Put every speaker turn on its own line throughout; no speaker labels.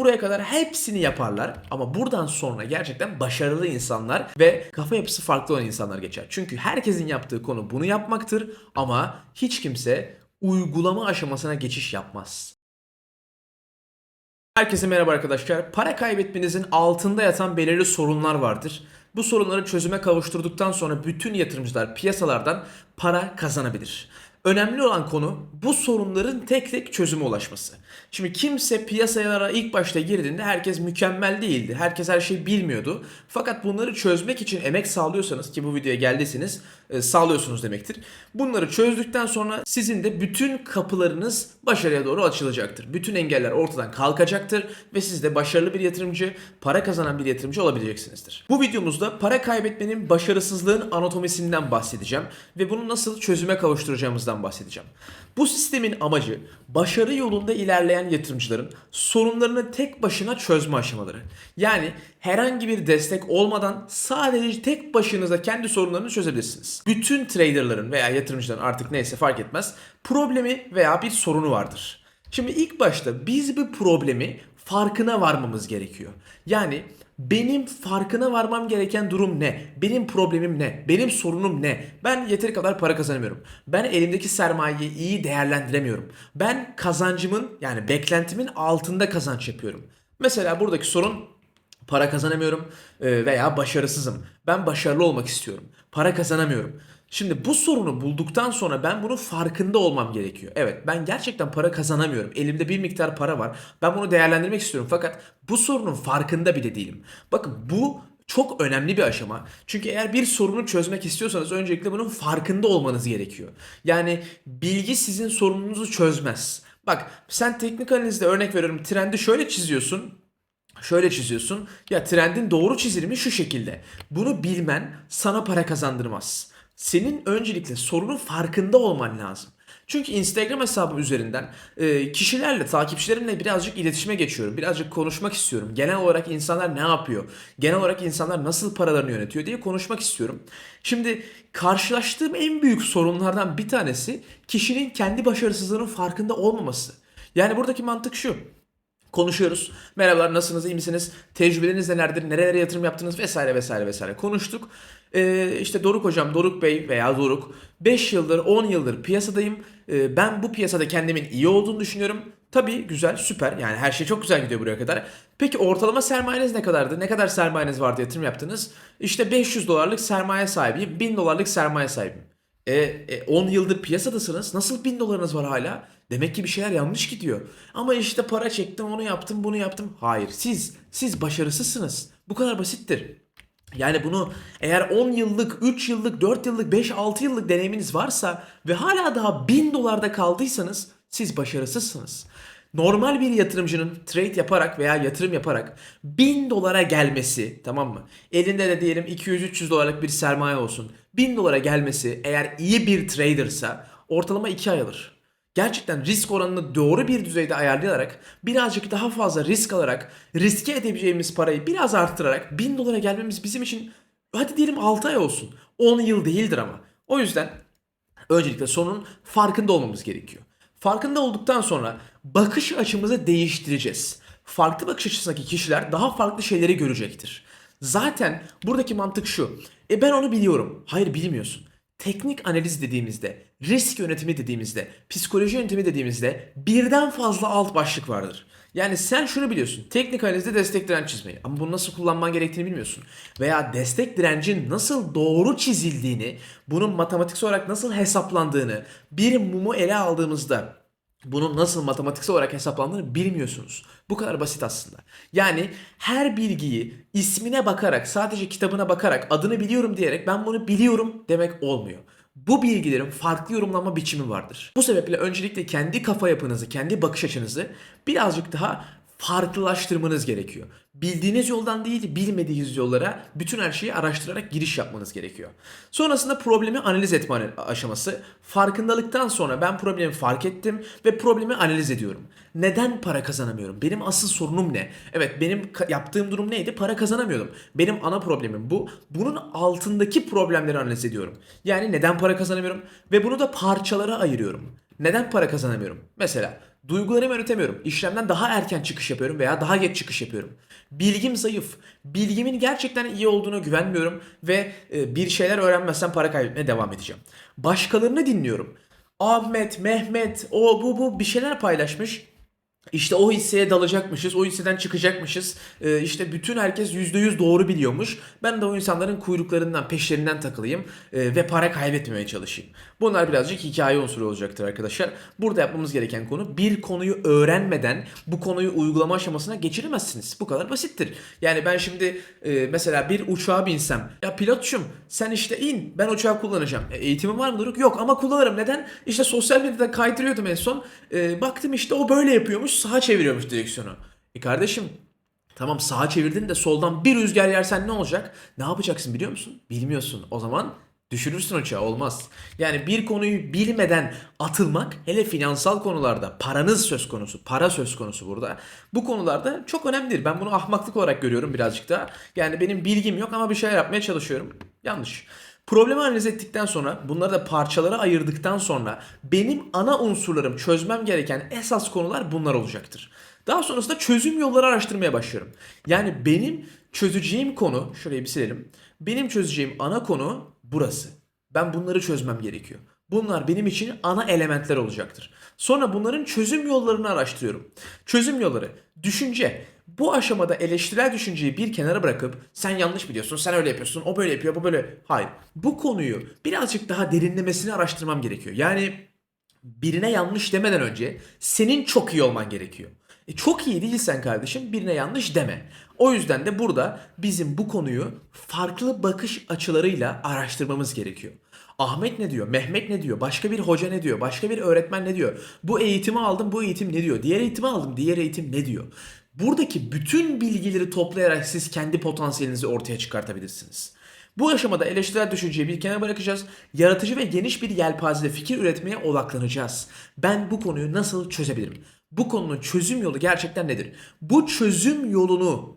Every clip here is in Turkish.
Buraya kadar hepsini yaparlar ama buradan sonra gerçekten başarılı insanlar ve kafa yapısı farklı olan insanlar geçer. Çünkü herkesin yaptığı konu bunu yapmaktır ama hiç kimse uygulama aşamasına geçiş yapmaz. Herkese merhaba arkadaşlar. Para kaybetmenizin altında yatan belirli sorunlar vardır. Bu sorunları çözüme kavuşturduktan sonra bütün yatırımcılar piyasalardan para kazanabilir. Önemli olan konu bu sorunların tek tek çözüme ulaşması. Şimdi kimse piyasalara ilk başta girdiğinde herkes mükemmel değildi. Herkes her şeyi bilmiyordu. Fakat bunları çözmek için emek sağlıyorsanız ki bu videoya geldiyseniz sağlıyorsunuz demektir. Bunları çözdükten sonra sizin de bütün kapılarınız başarıya doğru açılacaktır. Bütün engeller ortadan kalkacaktır ve siz de başarılı bir yatırımcı, para kazanan bir yatırımcı olabileceksinizdir. Bu videomuzda para kaybetmenin başarısızlığın anatomisinden bahsedeceğim ve bunu nasıl çözüme kavuşturacağımızdan bahsedeceğim. Bu sistemin amacı başarı yolunda ilerleyen yatırımcıların sorunlarını tek başına çözme aşamaları. Yani herhangi bir destek olmadan sadece tek başınıza kendi sorunlarını çözebilirsiniz. Bütün traderların veya yatırımcıların artık neyse fark etmez problemi veya bir sorunu vardır. Şimdi ilk başta biz bu problemi farkına varmamız gerekiyor. Yani benim farkına varmam gereken durum ne? Benim problemim ne? Benim sorunum ne? Ben yeteri kadar para kazanamıyorum. Ben elimdeki sermayeyi iyi değerlendiremiyorum. Ben kazancımın yani beklentimin altında kazanç yapıyorum. Mesela buradaki sorun para kazanamıyorum e, veya başarısızım. Ben başarılı olmak istiyorum. Para kazanamıyorum. Şimdi bu sorunu bulduktan sonra ben bunun farkında olmam gerekiyor. Evet ben gerçekten para kazanamıyorum. Elimde bir miktar para var. Ben bunu değerlendirmek istiyorum fakat bu sorunun farkında bile değilim. Bakın bu çok önemli bir aşama. Çünkü eğer bir sorunu çözmek istiyorsanız öncelikle bunun farkında olmanız gerekiyor. Yani bilgi sizin sorununuzu çözmez. Bak sen teknik analizde örnek veriyorum trendi şöyle çiziyorsun. Şöyle çiziyorsun. Ya trendin doğru çizilimi şu şekilde. Bunu bilmen sana para kazandırmaz. Senin öncelikle sorunun farkında olman lazım. Çünkü Instagram hesabım üzerinden e, kişilerle, takipçilerimle birazcık iletişime geçiyorum. Birazcık konuşmak istiyorum. Genel olarak insanlar ne yapıyor? Genel olarak insanlar nasıl paralarını yönetiyor diye konuşmak istiyorum. Şimdi karşılaştığım en büyük sorunlardan bir tanesi kişinin kendi başarısızlığının farkında olmaması. Yani buradaki mantık şu. Konuşuyoruz. Merhabalar nasılsınız iyi misiniz? Tecrübeleriniz nelerdir? Nerelere yatırım yaptınız? Vesaire vesaire vesaire konuştuk. Ee, işte Doruk hocam, Doruk Bey veya Doruk 5 yıldır 10 yıldır piyasadayım. Ee, ben bu piyasada kendimin iyi olduğunu düşünüyorum. Tabii güzel süper yani her şey çok güzel gidiyor buraya kadar. Peki ortalama sermayeniz ne kadardı? Ne kadar sermayeniz vardı yatırım yaptınız? İşte 500 dolarlık sermaye sahibiyim. 1000 dolarlık sermaye sahibiyim. E, e, 10 yıldır piyasadasınız. Nasıl 1000 dolarınız var hala? Demek ki bir şeyler yanlış gidiyor. Ama işte para çektim, onu yaptım, bunu yaptım. Hayır, siz siz başarısızsınız. Bu kadar basittir. Yani bunu eğer 10 yıllık, 3 yıllık, 4 yıllık, 5, 6 yıllık deneyiminiz varsa ve hala daha 1000 dolarda kaldıysanız siz başarısızsınız. Normal bir yatırımcının trade yaparak veya yatırım yaparak 1000 dolara gelmesi tamam mı? Elinde de diyelim 200-300 dolarlık bir sermaye olsun. 1000 dolara gelmesi eğer iyi bir tradersa ortalama 2 ay alır. Gerçekten risk oranını doğru bir düzeyde ayarlayarak birazcık daha fazla risk alarak riske edebileceğimiz parayı biraz arttırarak 1000 dolara gelmemiz bizim için hadi diyelim 6 ay olsun. 10 yıl değildir ama. O yüzden öncelikle sorunun farkında olmamız gerekiyor. Farkında olduktan sonra bakış açımızı değiştireceğiz. Farklı bakış açısındaki kişiler daha farklı şeyleri görecektir. Zaten buradaki mantık şu. E ben onu biliyorum. Hayır bilmiyorsun. Teknik analiz dediğimizde, risk yönetimi dediğimizde, psikoloji yönetimi dediğimizde birden fazla alt başlık vardır. Yani sen şunu biliyorsun. Teknik analizde destek direnç çizmeyi. Ama bunu nasıl kullanman gerektiğini bilmiyorsun. Veya destek direncin nasıl doğru çizildiğini, bunun matematiksel olarak nasıl hesaplandığını, bir mumu ele aldığımızda bunun nasıl matematiksel olarak hesaplandığını bilmiyorsunuz. Bu kadar basit aslında. Yani her bilgiyi ismine bakarak, sadece kitabına bakarak, adını biliyorum diyerek ben bunu biliyorum demek olmuyor. Bu bilgilerin farklı yorumlama biçimi vardır. Bu sebeple öncelikle kendi kafa yapınızı, kendi bakış açınızı birazcık daha farklılaştırmanız gerekiyor. Bildiğiniz yoldan değil, bilmediğiniz yollara bütün her şeyi araştırarak giriş yapmanız gerekiyor. Sonrasında problemi analiz etme aşaması. Farkındalıktan sonra ben problemi fark ettim ve problemi analiz ediyorum. Neden para kazanamıyorum? Benim asıl sorunum ne? Evet benim yaptığım durum neydi? Para kazanamıyordum. Benim ana problemim bu. Bunun altındaki problemleri analiz ediyorum. Yani neden para kazanamıyorum? Ve bunu da parçalara ayırıyorum. Neden para kazanamıyorum? Mesela Duygularımı yönetemiyorum. İşlemden daha erken çıkış yapıyorum veya daha geç çıkış yapıyorum. Bilgim zayıf. Bilgimin gerçekten iyi olduğunu güvenmiyorum ve e, bir şeyler öğrenmezsem para kaybetmeye devam edeceğim. Başkalarını dinliyorum. Ahmet, Mehmet, o bu bu bir şeyler paylaşmış. İşte o hisseye dalacakmışız, o hisseden çıkacakmışız. Ee, işte bütün herkes %100 doğru biliyormuş. Ben de o insanların kuyruklarından, peşlerinden takılayım e, ve para kaybetmemeye çalışayım. Bunlar birazcık hikaye unsuru olacaktır arkadaşlar. Burada yapmamız gereken konu bir konuyu öğrenmeden bu konuyu uygulama aşamasına geçiremezsiniz. Bu kadar basittir. Yani ben şimdi e, mesela bir uçağa binsem, ya pilotçum sen işte in ben uçağı kullanacağım. E, eğitimin var mı Doruk? Yok ama kullanırım. Neden? İşte sosyal medyada kaydırıyordum en son. E, baktım işte o böyle yapıyormuş, sağa çeviriyormuş direksiyonu. E kardeşim Tamam sağa çevirdin de soldan bir rüzgar yersen ne olacak? Ne yapacaksın biliyor musun? Bilmiyorsun. O zaman düşürürsün uçağı olmaz. Yani bir konuyu bilmeden atılmak hele finansal konularda paranız söz konusu, para söz konusu burada. Bu konularda çok önemlidir. Ben bunu ahmaklık olarak görüyorum birazcık da. Yani benim bilgim yok ama bir şeyler yapmaya çalışıyorum. Yanlış. Problemi analiz ettikten sonra bunları da parçalara ayırdıktan sonra benim ana unsurlarım çözmem gereken esas konular bunlar olacaktır. Daha sonrasında çözüm yolları araştırmaya başlıyorum. Yani benim çözeceğim konu, şurayı bir silelim. Benim çözeceğim ana konu burası. Ben bunları çözmem gerekiyor. Bunlar benim için ana elementler olacaktır. Sonra bunların çözüm yollarını araştırıyorum. Çözüm yolları, düşünce. Bu aşamada eleştirel düşünceyi bir kenara bırakıp sen yanlış biliyorsun, sen öyle yapıyorsun, o böyle yapıyor, bu böyle. Hayır. Bu konuyu birazcık daha derinlemesine araştırmam gerekiyor. Yani birine yanlış demeden önce senin çok iyi olman gerekiyor. E çok iyi değilsen kardeşim birine yanlış deme. O yüzden de burada bizim bu konuyu farklı bakış açılarıyla araştırmamız gerekiyor. Ahmet ne diyor? Mehmet ne diyor? Başka bir hoca ne diyor? Başka bir öğretmen ne diyor? Bu eğitimi aldım, bu eğitim ne diyor? Diğer eğitimi aldım, diğer eğitim ne diyor? Buradaki bütün bilgileri toplayarak siz kendi potansiyelinizi ortaya çıkartabilirsiniz. Bu aşamada eleştirel düşünceyi bir kenara bırakacağız. Yaratıcı ve geniş bir yelpazede fikir üretmeye odaklanacağız. Ben bu konuyu nasıl çözebilirim? Bu konunun çözüm yolu gerçekten nedir? Bu çözüm yolunu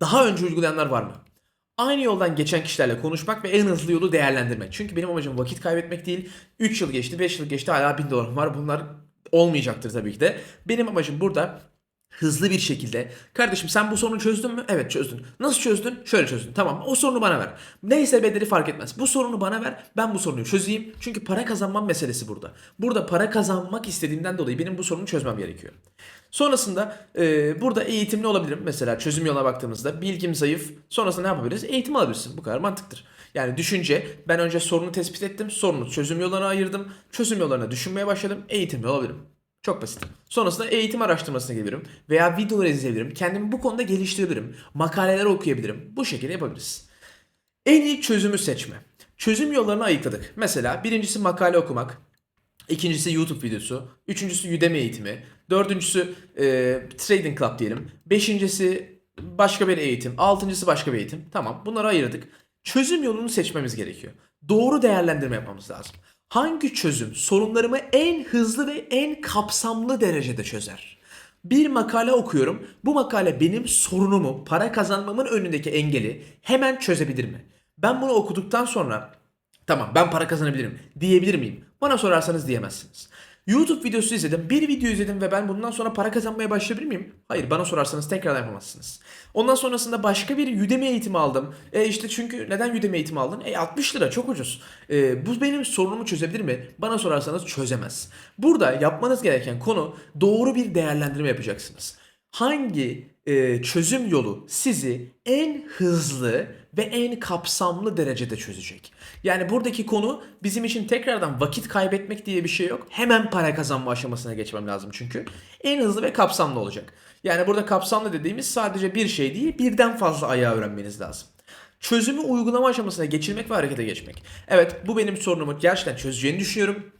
daha önce uygulayanlar var mı? Aynı yoldan geçen kişilerle konuşmak ve en hızlı yolu değerlendirmek. Çünkü benim amacım vakit kaybetmek değil. 3 yıl geçti, 5 yıl geçti hala 1000 dolarım var. Bunlar olmayacaktır tabii ki de. Benim amacım burada hızlı bir şekilde kardeşim sen bu sorunu çözdün mü? Evet çözdün. Nasıl çözdün? Şöyle çözdün. Tamam o sorunu bana ver. Neyse bedeli fark etmez. Bu sorunu bana ver. Ben bu sorunu çözeyim. Çünkü para kazanmam meselesi burada. Burada para kazanmak istediğimden dolayı benim bu sorunu çözmem gerekiyor. Sonrasında e, burada eğitimli olabilirim. Mesela çözüm yoluna baktığımızda bilgim zayıf. Sonrasında ne yapabiliriz? Eğitim alabilirsin. Bu kadar mantıktır. Yani düşünce ben önce sorunu tespit ettim. Sorunu çözüm yollarına ayırdım. Çözüm yollarına düşünmeye başladım. Eğitimli olabilirim. Çok basit. Sonrasında eğitim araştırmasına gelirim veya videolar izleyebilirim. Kendimi bu konuda geliştirebilirim. Makaleler okuyabilirim. Bu şekilde yapabiliriz. En iyi çözümü seçme. Çözüm yollarını ayıkladık. Mesela birincisi makale okumak. İkincisi YouTube videosu. Üçüncüsü Udemy eğitimi. Dördüncüsü e, Trading Club diyelim. Beşincisi başka bir eğitim. Altıncısı başka bir eğitim. Tamam bunları ayırdık. Çözüm yolunu seçmemiz gerekiyor. Doğru değerlendirme yapmamız lazım. Hangi çözüm sorunlarımı en hızlı ve en kapsamlı derecede çözer? Bir makale okuyorum. Bu makale benim sorunumu, para kazanmamın önündeki engeli hemen çözebilir mi? Ben bunu okuduktan sonra tamam ben para kazanabilirim diyebilir miyim? Bana sorarsanız diyemezsiniz. YouTube videosu izledim, bir video izledim ve ben bundan sonra para kazanmaya başlayabilir miyim? Hayır bana sorarsanız tekrar yapamazsınız. Ondan sonrasında başka bir Udemy eğitimi aldım. E işte çünkü neden Udemy eğitimi aldın? E 60 lira çok ucuz. E, bu benim sorunumu çözebilir mi? Bana sorarsanız çözemez. Burada yapmanız gereken konu doğru bir değerlendirme yapacaksınız. Hangi e, çözüm yolu sizi en hızlı ve en kapsamlı derecede çözecek. Yani buradaki konu bizim için tekrardan vakit kaybetmek diye bir şey yok. Hemen para kazanma aşamasına geçmem lazım çünkü. En hızlı ve kapsamlı olacak. Yani burada kapsamlı dediğimiz sadece bir şey değil birden fazla ayağı öğrenmeniz lazım. Çözümü uygulama aşamasına geçirmek ve harekete geçmek. Evet bu benim sorunumu gerçekten çözeceğini düşünüyorum.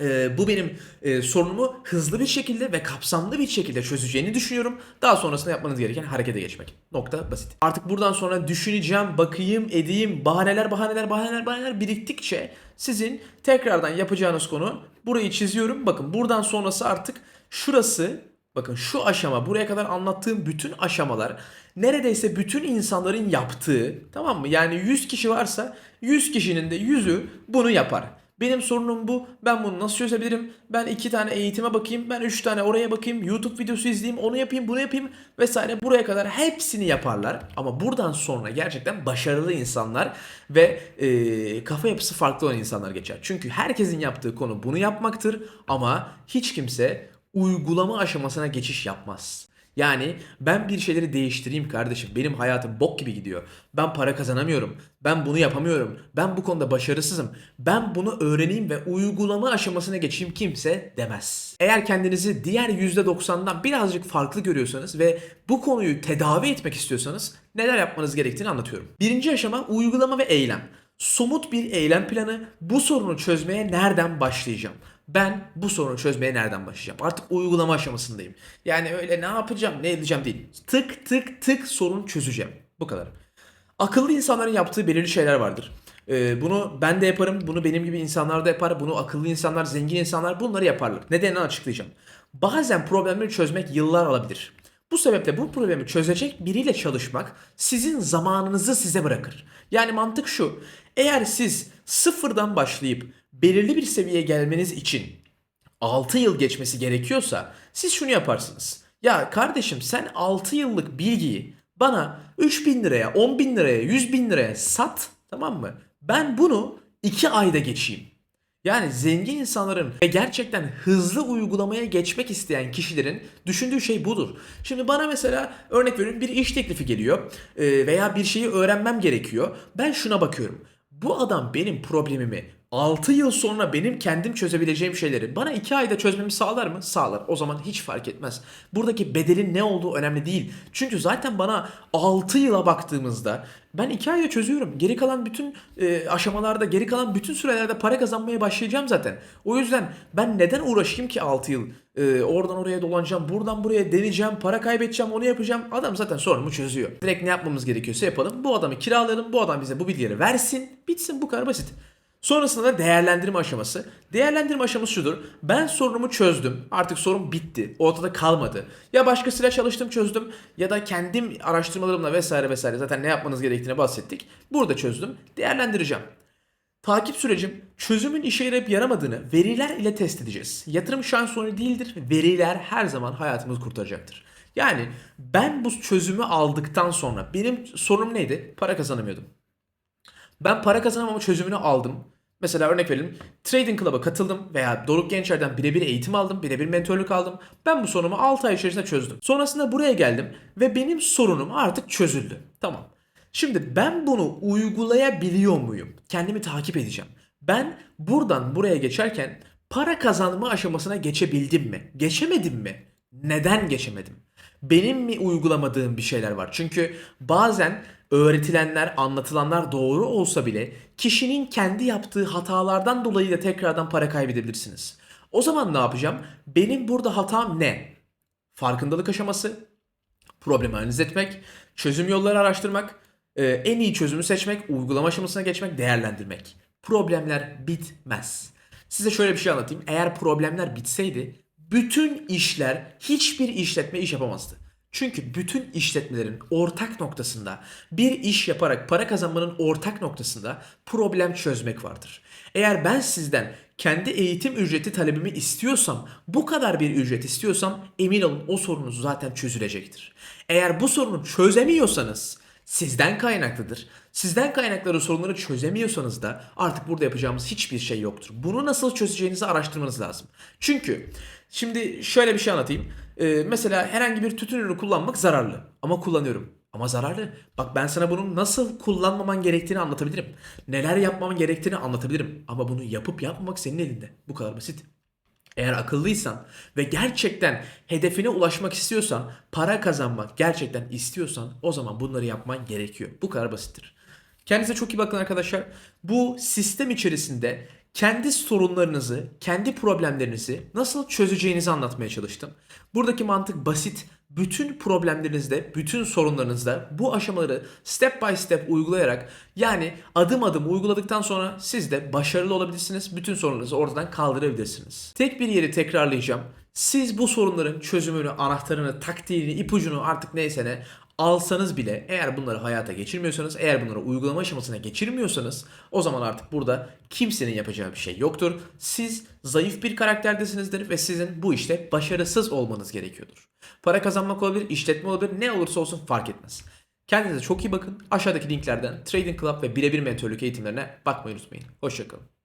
Ee, bu benim e, sorunumu hızlı bir şekilde ve kapsamlı bir şekilde çözeceğini düşünüyorum. Daha sonrasında yapmanız gereken harekete geçmek. Nokta basit. Artık buradan sonra düşüneceğim, bakayım, edeyim, bahaneler, bahaneler, bahaneler, bahaneler biriktikçe sizin tekrardan yapacağınız konu burayı çiziyorum. Bakın buradan sonrası artık şurası Bakın şu aşama buraya kadar anlattığım bütün aşamalar neredeyse bütün insanların yaptığı tamam mı? Yani 100 kişi varsa 100 kişinin de 100'ü bunu yapar. Benim sorunum bu. Ben bunu nasıl çözebilirim? Ben iki tane eğitime bakayım. Ben üç tane oraya bakayım. YouTube videosu izleyeyim. Onu yapayım, bunu yapayım vesaire. Buraya kadar hepsini yaparlar. Ama buradan sonra gerçekten başarılı insanlar ve e, kafa yapısı farklı olan insanlar geçer. Çünkü herkesin yaptığı konu bunu yapmaktır. Ama hiç kimse uygulama aşamasına geçiş yapmaz. Yani ben bir şeyleri değiştireyim kardeşim. Benim hayatım bok gibi gidiyor. Ben para kazanamıyorum. Ben bunu yapamıyorum. Ben bu konuda başarısızım. Ben bunu öğreneyim ve uygulama aşamasına geçeyim kimse demez. Eğer kendinizi diğer %90'dan birazcık farklı görüyorsanız ve bu konuyu tedavi etmek istiyorsanız neler yapmanız gerektiğini anlatıyorum. Birinci aşama uygulama ve eylem. Somut bir eylem planı bu sorunu çözmeye nereden başlayacağım? Ben bu sorunu çözmeye nereden başlayacağım? Artık uygulama aşamasındayım. Yani öyle ne yapacağım, ne edeceğim değil. Tık tık tık sorun çözeceğim. Bu kadar. Akıllı insanların yaptığı belirli şeyler vardır. Ee, bunu ben de yaparım, bunu benim gibi insanlar da yapar, bunu akıllı insanlar, zengin insanlar bunları yaparlar. Nedenini açıklayacağım. Bazen problemleri çözmek yıllar alabilir. Bu sebeple bu problemi çözecek biriyle çalışmak sizin zamanınızı size bırakır. Yani mantık şu. Eğer siz sıfırdan başlayıp belirli bir seviyeye gelmeniz için 6 yıl geçmesi gerekiyorsa siz şunu yaparsınız. Ya kardeşim sen 6 yıllık bilgiyi bana 3000 liraya, 10 bin liraya, 100 bin liraya sat tamam mı? Ben bunu 2 ayda geçeyim. Yani zengin insanların ve gerçekten hızlı uygulamaya geçmek isteyen kişilerin düşündüğü şey budur. Şimdi bana mesela örnek veriyorum bir iş teklifi geliyor e, veya bir şeyi öğrenmem gerekiyor. Ben şuna bakıyorum. Bu adam benim problemimi 6 yıl sonra benim kendim çözebileceğim şeyleri bana 2 ayda çözmemi sağlar mı? Sağlar. O zaman hiç fark etmez. Buradaki bedelin ne olduğu önemli değil. Çünkü zaten bana 6 yıla baktığımızda ben 2 ayda çözüyorum. Geri kalan bütün e, aşamalarda, geri kalan bütün sürelerde para kazanmaya başlayacağım zaten. O yüzden ben neden uğraşayım ki 6 yıl? E, oradan oraya dolanacağım, buradan buraya deneyeceğim, para kaybedeceğim, onu yapacağım. Adam zaten sorunumu çözüyor. Direkt ne yapmamız gerekiyorsa yapalım. Bu adamı kiralayalım, bu adam bize bu bilgileri versin. Bitsin bu kadar basit. Sonrasında da değerlendirme aşaması. Değerlendirme aşaması şudur. Ben sorunumu çözdüm. Artık sorun bitti. Ortada kalmadı. Ya başkasıyla çalıştım çözdüm ya da kendim araştırmalarımla vesaire vesaire zaten ne yapmanız gerektiğine bahsettik. Burada çözdüm. Değerlendireceğim. Takip sürecim çözümün işe yarayıp yaramadığını veriler ile test edeceğiz. Yatırım şans sonu değildir. Veriler her zaman hayatımızı kurtaracaktır. Yani ben bu çözümü aldıktan sonra benim sorunum neydi? Para kazanamıyordum. Ben para kazanamama çözümünü aldım. Mesela örnek verelim. Trading Club'a katıldım veya Doruk Gençer'den birebir eğitim aldım, birebir mentorluk aldım. Ben bu sorunumu 6 ay içerisinde çözdüm. Sonrasında buraya geldim ve benim sorunum artık çözüldü. Tamam. Şimdi ben bunu uygulayabiliyor muyum? Kendimi takip edeceğim. Ben buradan buraya geçerken para kazanma aşamasına geçebildim mi? Geçemedim mi? Neden geçemedim? Benim mi uygulamadığım bir şeyler var? Çünkü bazen öğretilenler, anlatılanlar doğru olsa bile kişinin kendi yaptığı hatalardan dolayı da tekrardan para kaybedebilirsiniz. O zaman ne yapacağım? Benim burada hatam ne? Farkındalık aşaması, problemi analiz etmek, çözüm yolları araştırmak, e, en iyi çözümü seçmek, uygulama aşamasına geçmek, değerlendirmek. Problemler bitmez. Size şöyle bir şey anlatayım. Eğer problemler bitseydi bütün işler hiçbir işletme iş yapamazdı. Çünkü bütün işletmelerin ortak noktasında bir iş yaparak para kazanmanın ortak noktasında problem çözmek vardır. Eğer ben sizden kendi eğitim ücreti talebimi istiyorsam, bu kadar bir ücret istiyorsam emin olun o sorunuz zaten çözülecektir. Eğer bu sorunu çözemiyorsanız sizden kaynaklıdır. Sizden kaynakları sorunları çözemiyorsanız da artık burada yapacağımız hiçbir şey yoktur. Bunu nasıl çözeceğinizi araştırmanız lazım. Çünkü şimdi şöyle bir şey anlatayım. Ee, mesela herhangi bir tütün ürünü kullanmak zararlı ama kullanıyorum. Ama zararlı. Bak ben sana bunun nasıl kullanmaman gerektiğini anlatabilirim. Neler yapmaman gerektiğini anlatabilirim. Ama bunu yapıp yapmamak senin elinde. Bu kadar basit. Eğer akıllıysan ve gerçekten hedefine ulaşmak istiyorsan, para kazanmak gerçekten istiyorsan o zaman bunları yapman gerekiyor. Bu kadar basittir. Kendinize çok iyi bakın arkadaşlar. Bu sistem içerisinde kendi sorunlarınızı, kendi problemlerinizi nasıl çözeceğinizi anlatmaya çalıştım. Buradaki mantık basit. Bütün problemlerinizde, bütün sorunlarınızda bu aşamaları step by step uygulayarak yani adım adım uyguladıktan sonra siz de başarılı olabilirsiniz. Bütün sorunlarınızı oradan kaldırabilirsiniz. Tek bir yeri tekrarlayacağım. Siz bu sorunların çözümünü, anahtarını, taktiğini, ipucunu artık neyse ne alsanız bile eğer bunları hayata geçirmiyorsanız, eğer bunları uygulama aşamasına geçirmiyorsanız o zaman artık burada kimsenin yapacağı bir şey yoktur. Siz zayıf bir karakterdesinizdir ve sizin bu işte başarısız olmanız gerekiyordur. Para kazanmak olabilir, işletme olabilir, ne olursa olsun fark etmez. Kendinize çok iyi bakın. Aşağıdaki linklerden Trading Club ve birebir mentörlük eğitimlerine bakmayı unutmayın. Hoşçakalın.